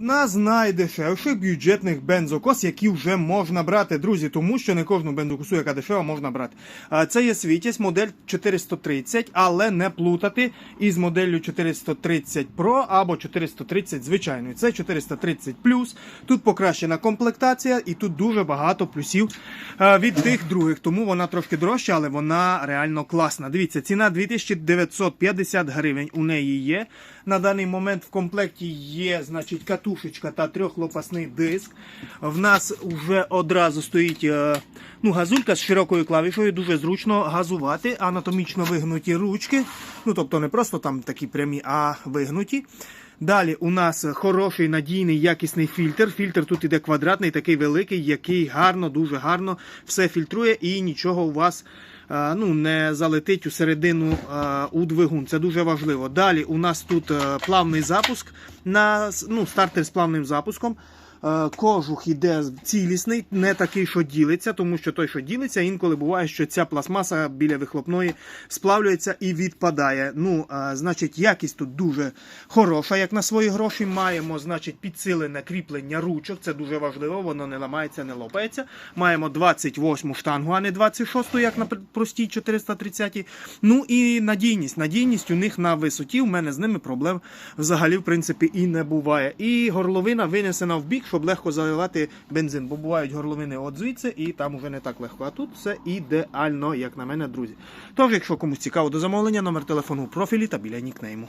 Одна з найдешевших бюджетних бензокос, які вже можна брати, друзі, тому що не кожну бензокосу, яка дешева, можна брати. Це є Світязь, модель 430, але не плутати із моделлю 430 Pro або 430 звичайною. Це 430 Тут покращена комплектація, і тут дуже багато плюсів від тих других. Тому вона трошки дорожча, але вона реально класна. Дивіться, ціна 2950 гривень у неї є. На даний момент в комплекті є, значить, катушечка та трьохлопасний диск. В нас вже одразу стоїть е, ну, газулька з широкою клавішою, дуже зручно газувати, анатомічно вигнуті ручки. Ну, тобто не просто там такі прямі, а вигнуті. Далі у нас хороший надійний якісний фільтр. Фільтр тут іде квадратний, такий великий, який гарно, дуже гарно все фільтрує і нічого у вас е, ну, не залетить у середину е, у двигун. Це дуже важливо. Далі у нас тут е, плавний запуск на ну, стартер з плавним запуском. Е, Кожух іде цілісний, не такий, що ділиться, тому що той, що ділиться, інколи буває, що ця пластмаса біля вихлопної сплавлюється і відпадає. Ну, е, значить, якість тут дуже хороша, як на свої гроші. Маємо, значить, підсилене кріплення ручок. Це дуже важливо, воно не ламається, не лопається. Маємо 28 штангу, а не 26, як на простій 430. Ну і надійність. Надійність у них на висоті. У мене з ними проблем взагалі, в принципі, і не буває. І горловина винесена в бік, щоб легко заливати бензин. Бо бувають горловини от звідси, і там уже не так легко. А тут все ідеально, як на мене, друзі. Тож, якщо комусь цікаво до замовлення, номер телефону у профілі та біля нікнейму.